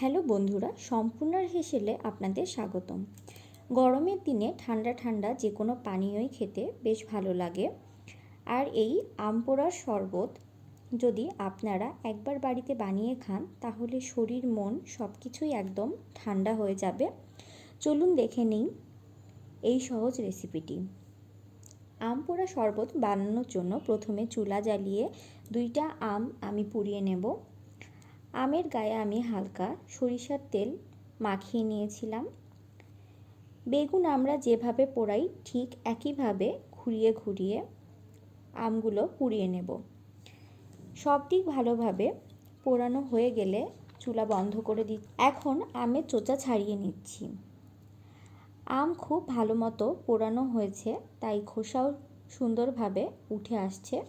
Hello বন্ধুরা, সম্পূর্ণার হেসেলে আপনাদের স্বাগতম। গরমের দিনে ঠান্ডা ঠান্ডা যে কোনো পানীয়ই খেতে বেশ ভালো লাগে। আর এই আম পোড়ার শরবত যদি আপনারা একবার বাড়িতে বানিয়ে খান, তাহলে শরীর, মন সব কিছুই একদম ঠান্ডা হয়ে যাবে। চলুন দেখে নিই এই সহজ রেসিপিটি। আম পোড়া শরবত বানানোর জন্য প্রথমে চুলা জ্বালিয়ে দুইটা আম আমি পুড়িয়ে নেব। আমের গায়ে আমি হালকা সরিষার তেল মাখিয়ে নিয়েছিলাম। বেগুন আমরা যেভাবে পোড়াই ঠিক একইভাবে ঘুরিয়ে ঘুরিয়ে আমগুলো পুড়িয়ে নেব। সব দিক ভালোভাবে পোড়ানো হয়ে গেলে চুলা বন্ধ করে দিই। এখন আমের চোচা ছাড়িয়ে নিচ্ছি। আম খুব ভালো মতো পোড়ানো হয়েছে, তাই খোসাও সুন্দরভাবে উঠে আসছে।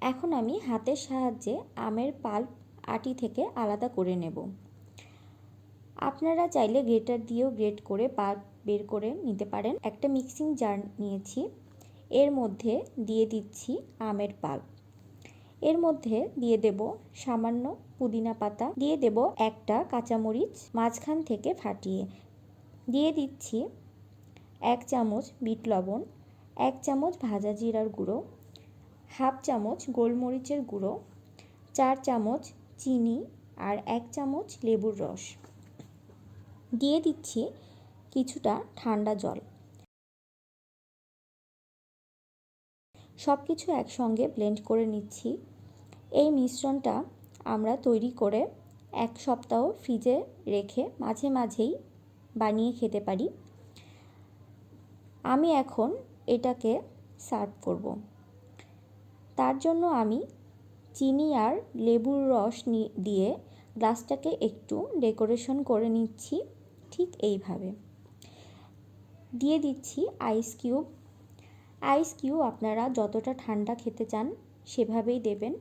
এখন আমি হাতের সাহায্যে আমের পাল্প আটি থেকে আলাদা করে নেব। আপনারা চাইলে গ্রেটার দিয়েও গ্রেট করে পাল্প বের করে নিতে পারেন। একটা মিক্সিং জার নিয়েছি। এর মধ্যে দিয়ে দিচ্ছি আমের পাল্প এর মধ্যে দিয়ে দেব সামান্য পুদিনা পাতা। দিয়ে দেব একটা কাঁচামরিচ মাঝখান থেকে ফাটিয়ে। দিয়ে দিচ্ছি এক চামচ বিট লবণ, এক চামচ ভাজা জিরার গুঁড়ো, হাফ চামচ গোলমরিচের গুঁড়ো, চার চামচ চিনি আর এক চামচ লেবুর রস। দিয়ে দিচ্ছি কিছুটা ঠান্ডা জল। সব কিছু একসঙ্গে ব্লেন্ড করে নিচ্ছি। এই মিশ্রণটা আমরা তৈরি করে এক সপ্তাহ ফ্রিজে রেখে মাঝে মাঝেই বানিয়ে খেতে পারি। আমি এখন এটাকে সার্ভ করব। তার জন্য আমি চিনি আর লেবুর রস দিয়ে গ্লাসটাকে একটু ডেকোরেশন করে নিচ্ছি, ঠিক এইভাবে। দিয়ে দিচ্ছি আইস কিউব। আইস কিউব আপনারা যতটা ঠান্ডা খেতে চান সেভাবেই দেবেন।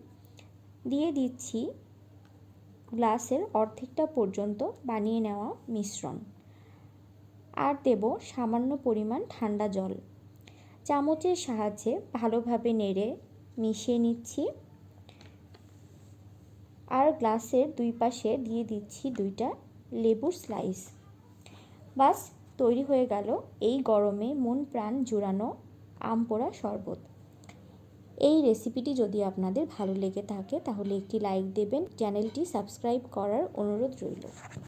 দিয়ে দিচ্ছি গ্লাসের অর্ধেকটা পর্যন্ত বানিয়ে নেওয়া মিশ্রণ। আর দেব সামান্য পরিমাণ ঠান্ডা জল। চামচের সাহায্যে ভালোভাবে নেড়ে মিশিয়ে নিচ্ছি। আর গ্লাসের দুই পাশে দিয়ে দিচ্ছি দুইটা লেবুর স্লাইস। বাস, তৈরি হয়ে গেল এই গরমে মন প্রাণ জুড়ানো আম পোড়া শরবত। এই রেসিপিটি যদি আপনাদের ভালো লেগে থাকে, তাহলে একটি লাইক দেবেন, চ্যানেলটি সাবস্ক্রাইব করার অনুরোধ রইল।